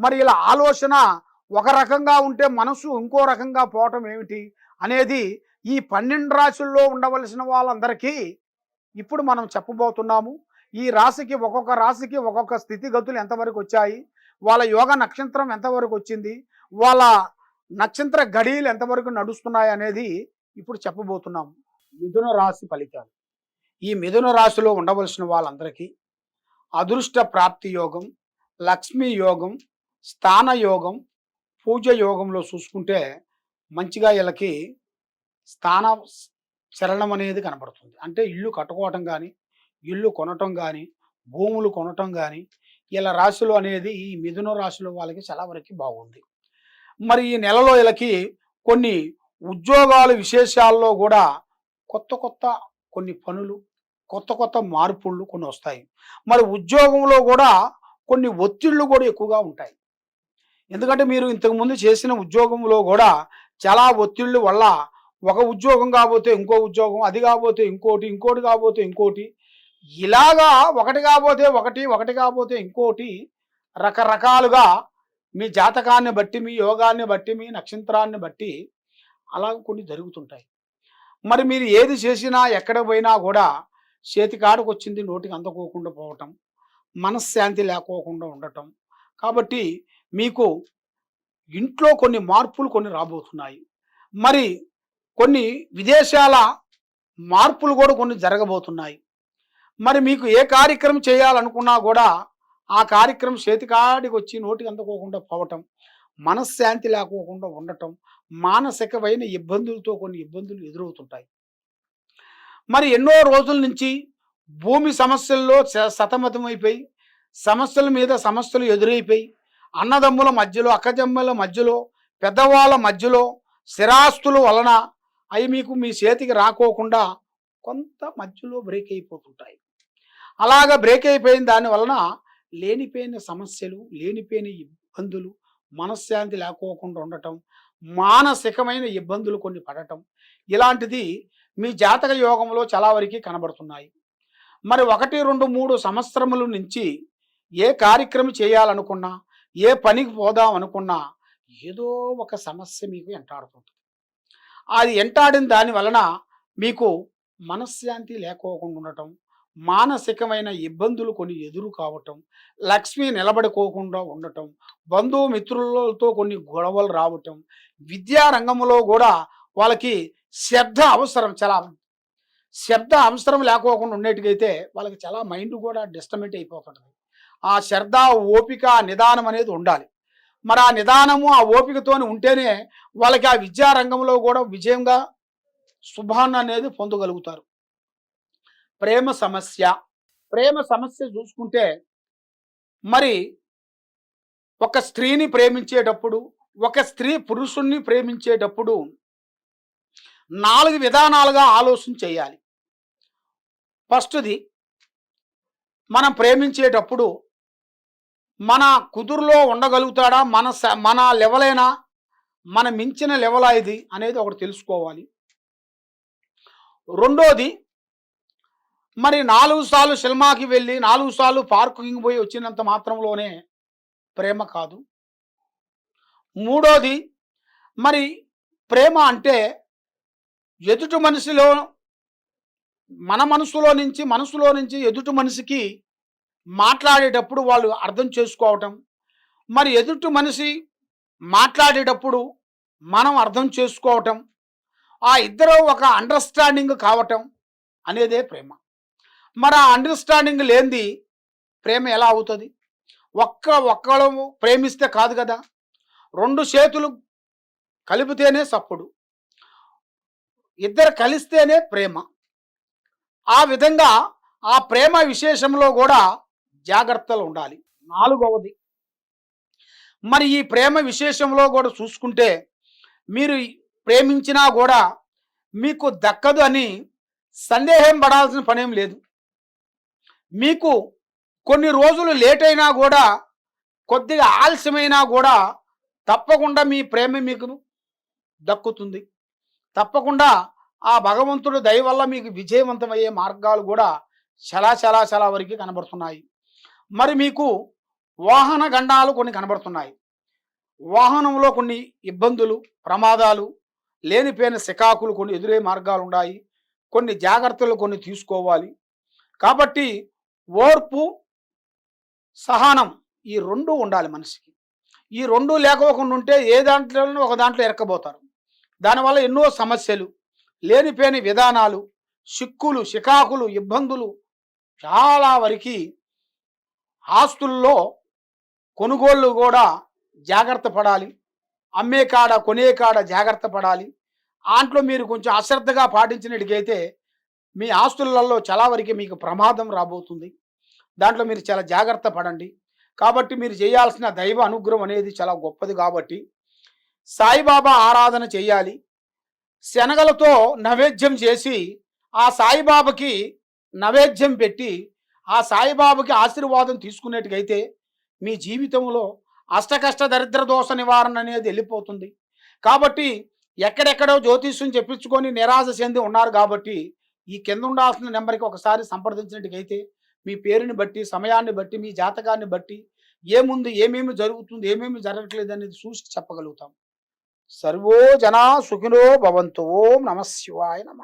మరి ఇలా ఆలోచన ఒక రకంగా ఉంటే మనసు ఇంకో రకంగా పోవటం ఏమిటి అనేది ఈ పన్నెండు రాశుల్లో ఉండవలసిన వాళ్ళందరికీ ఇప్పుడు మనం చెప్పబోతున్నాము. ఈ రాశికి ఒక్కొక్క రాశికి ఒక్కొక్క స్థితిగతులు ఎంతవరకు వచ్చాయి? వాళ్ళ యోగ నక్షత్రం ఎంతవరకు వచ్చింది? వాళ్ళ నక్షత్ర గడియలు ఎంతవరకు నడుస్తున్నాయి అనేది ఇప్పుడు చెప్పబోతున్నాము మిథున రాశి ఫలితాలు. ఈ మిథున రాశిలో ఉండవలసిన వాళ్ళందరికీ అదృష్ట ప్రాప్తి యోగం లక్ష్మీ యోగం స్థాన యోగం పూజ యోగంలో చూసుకుంటే మంచిగా వీళ్ళకి స్థాన చలనం అనేది కనపడుతుంది అంటే ఇల్లు కట్టుకోవటం కానీ ఇల్లు కొనటం కానీ భూములు కొనటం కానీ ఇలా రాశులు అనేది ఈ మిథున రాశిలో వాళ్ళకి చాలా వరకు బాగుంది. మరి ఈ నెలలో వీళ్ళకి కొన్ని ఉద్యోగాలు విశేషాల్లో కూడా కొత్త కొత్త కొన్ని పనులు కొత్త కొత్త మార్పులు కొన్ని వస్తాయి. మరి ఉద్యోగంలో కూడా కొన్ని ఒత్తిళ్ళు కూడా ఎక్కువగా ఉంటాయి. ఎందుకంటే మీరు ఇంతకుముందు చేసిన ఉద్యోగంలో కూడా చాలా ఒత్తిళ్ళు వల్ల ఒక ఉద్యోగం కాబోతే ఇంకో ఉద్యోగం అది కాబోతే ఇంకోటి ఇంకోటి కాబోతే ఇంకోటి ఇలాగా ఒకటి కాబోతే ఒకటి ఒకటి కాబోతే ఇంకోటి రకరకాలుగా మీ జాతకాన్ని బట్టి మీ యోగాన్ని బట్టి మీ నక్షత్రాన్ని బట్టి అలా కొన్ని జరుగుతుంటాయి. మరి మీరు ఏది చేసినా ఎక్కడ పోయినా కూడా చేతికాడకు వచ్చింది నోటికి అందుకోకుండా పోవటం మనశ్శాంతి లేకోకుండా ఉండటం. కాబట్టి మీకు ఇంట్లో కొన్ని మార్పులు కొన్ని రాబోతున్నాయి. మరి కొన్ని విదేశాల మార్పులు కూడా కొన్ని జరగబోతున్నాయి. మరి మీకు ఏ కార్యక్రమం చేయాలనుకున్నా కూడా ఆ కార్యక్రమం చేతికాడికి వచ్చి నోటికి అందుకోకుండా పోవటం మనశ్శాంతి లేకోకుండా ఉండటం మానసికమైన ఇబ్బందులతో కొన్ని ఇబ్బందులు ఎదురవుతుంటాయి. మరి ఎన్నో రోజుల నుంచి భూమి సమస్యల్లో స- సతమతమైపోయి సమస్యల మీద సమస్యలు ఎదురైపోయి అన్నదమ్ముల మధ్యలో అక్కజమ్ముల మధ్యలో పెద్దవాళ్ళ మధ్యలో స్థిరాస్తుల వలన అవి మీకు మీ చేతికి రాకోకుండా కొంత మధ్యలో బ్రేక్ అయిపోతుంటాయి. అలాగ బ్రేక్ అయిపోయిన దాని వలన లేనిపోయిన సమస్యలు లేనిపోయిన ఇబ్బందులు మనశ్శాంతి లేకోకుండా ఉండటం మానసికమైన ఇబ్బందులు కొన్ని పడటం ఇలాంటిది మీ జాతక యోగంలో చాలా వరకు కనబడుతున్నాయి. మరి ఒకటి రెండు మూడు సంవత్సరముల నుంచి ఏ కార్యక్రమం చేయాలనుకున్నా ఏ పనికి పోదాం అనుకున్నా ఏదో ఒక సమస్య మీకు ఎంటాడుతుంటుంది. అది ఎంటాడిన దాని వలన మీకు మనశ్శాంతి లేకోకుండా ఉండటం మానసికమైన ఇబ్బందులు కొన్ని ఎదురు కావటం లక్ష్మి నిలబడుకోకుండా ఉండటం బంధుమిత్రులతో కొన్ని గొడవలు రావటం విద్యారంగంలో కూడా వాళ్ళకి శ్రద్ధ అవసరం చాలా. శబ్ద అవసరం లేకోకుండా ఉండేటికైతే వాళ్ళకి చాలా మైండ్ కూడా డిస్టర్బెంట్ అయిపోతుంటుంది. ఆ శ్రద్ధ ఓపిక నిదానం అనేది ఉండాలి. మరి ఆ నిదానము ఆ ఓపికతోని ఉంటేనే వాళ్ళకి ఆ విద్యా రంగంలో కూడా విజయంగా శుభాన్ని అనేది పొందగలుగుతారు. ప్రేమ సమస్య. ప్రేమ సమస్య చూసుకుంటే మరి ఒక స్త్రీని ప్రేమించేటప్పుడు ఒక స్త్రీ పురుషుణ్ణి ప్రేమించేటప్పుడు నాలుగు విధానాలుగా ఆలోచన చేయాలి. ఫస్ట్ది మనం ప్రేమించేటప్పుడు మన కుదురులో ఉండగలుగుతాడా? మన స- మన లెవలైనా? మన మించిన లెవలా ఇది అనేది ఒకటి తెలుసుకోవాలి. రెండోది మరి నాలుగు సార్లు సినిమాకి వెళ్ళి నాలుగు సార్లు పార్కింగ్ పోయి వచ్చినంత మాత్రంలోనే ప్రేమ కాదు. మూడోది మరి ప్రేమ అంటే ఎదుటి మనిషిలో మన మనసులో నుంచి మనసులో నుంచి ఎదుటి మనిషికి మాట్లాడేటప్పుడు వాళ్ళు అర్థం చేసుకోవటం. మరి ఎదుటి మనిషి మాట్లాడేటప్పుడు మనం అర్థం చేసుకోవటం. ఆ ఇద్దరు ఒక అండర్స్టాండింగ్ కావటం అనేదే ప్రేమ. మరి ఆ అండర్స్టాండింగ్ లేనిది ప్రేమ ఎలా అవుతుంది? ఒక్క ఒక్కళ్ళు ప్రేమిస్తే కాదు కదా? రెండు చేతులు కలిపితేనే సప్పుడు. ఇద్దరు కలిస్తేనే ప్రేమ. ఆ విధంగా ఆ ప్రేమ విశేషంలో కూడా జాగ్రత్తలు ఉండాలి. నాలుగవది మరి ఈ ప్రేమ విశేషంలో కూడా చూసుకుంటే మీరు ప్రేమించినా కూడా మీకు దక్కదు అని సందేహం పడాల్సిన పనేం లేదు. మీకు కొన్ని రోజులు లేట్ అయినా కూడా కొద్దిగా ఆలస్యమైనా కూడా తప్పకుండా మీ ప్రేమ మీకు దక్కుతుంది. తప్పకుండా ఆ భగవంతుడు దయ వల్ల మీకు విజయవంతమయ్యే మార్గాలు కూడా చాలా చాలా చాలా వరకు కనబడుతున్నాయి. మరి మీకు వాహన గండాలు కొన్ని కనబడుతున్నాయి. వాహనంలో కొన్ని ఇబ్బందులు ప్రమాదాలు లేనిపోయిన శికాకులు కొన్ని ఎదురే మార్గాలు ఉన్నాయి కొన్ని జాగ్రత్తలు కొన్ని తీసుకోవాలి. కాబట్టి ఓర్పు సహనం ఈ రెండు ఉండాలి మనిషికి. ఈ రెండు లేకపోకుండా ఉంటే ఏ దాంట్లోనూ ఒక దాంట్లో ఎరక్కబోతారు దానివల్ల ఎన్నో సమస్యలు లేనిపోయిన విధానాలు సిక్కులు చికాకులు ఇబ్బందులు చాలా వరకు ఆస్తుల్లో కొనుగోళ్ళు కూడా జాగ్రత్త పడాలి. అమ్మే కాడ కొనే కాడ జాగ్రత్త పడాలి. దాంట్లో మీరు కొంచెం అశ్రద్ధగా పాటించినట్టుగైతే మీ ఆస్తులలో చాలా వరకు మీకు ప్రమాదం రాబోతుంది. దాంట్లో మీరు చాలా జాగ్రత్త పడండి. కాబట్టి మీరు చేయాల్సిన దైవ అనుగ్రహం అనేది చాలా గొప్పది కాబట్టి సాయిబాబా ఆరాధన చేయాలి. శనగలతో నైవేద్యం చేసి ఆ సాయిబాబాకి నైవేద్యం పెట్టి ఆ సాయిబాబాకి ఆశీర్వాదం తీసుకునేట్టుగైతే మీ జీవితంలో అష్టకష్ట దరిద్ర దోష నివారణ అనేది వెళ్ళిపోతుంది. కాబట్టి ఎక్కడెక్కడో జ్యోతిష్యం చెప్పించుకొని నిరాశ చెంది ఉన్నారు కాబట్టి ఈ కింద ఉండాల్సిన నెంబర్కి ఒకసారి సంప్రదించినట్టుకైతే మీ పేరుని బట్టి సమయాన్ని బట్టి మీ జాతకాన్ని బట్టి ఏముంది ఏమేమి జరుగుతుంది ఏమేమి జరగట్లేదు అనేది చూసి చెప్పగలుగుతాం. సర్వో జనా సుఖినో భవంతు. ఓం నమ శివాయ నమ.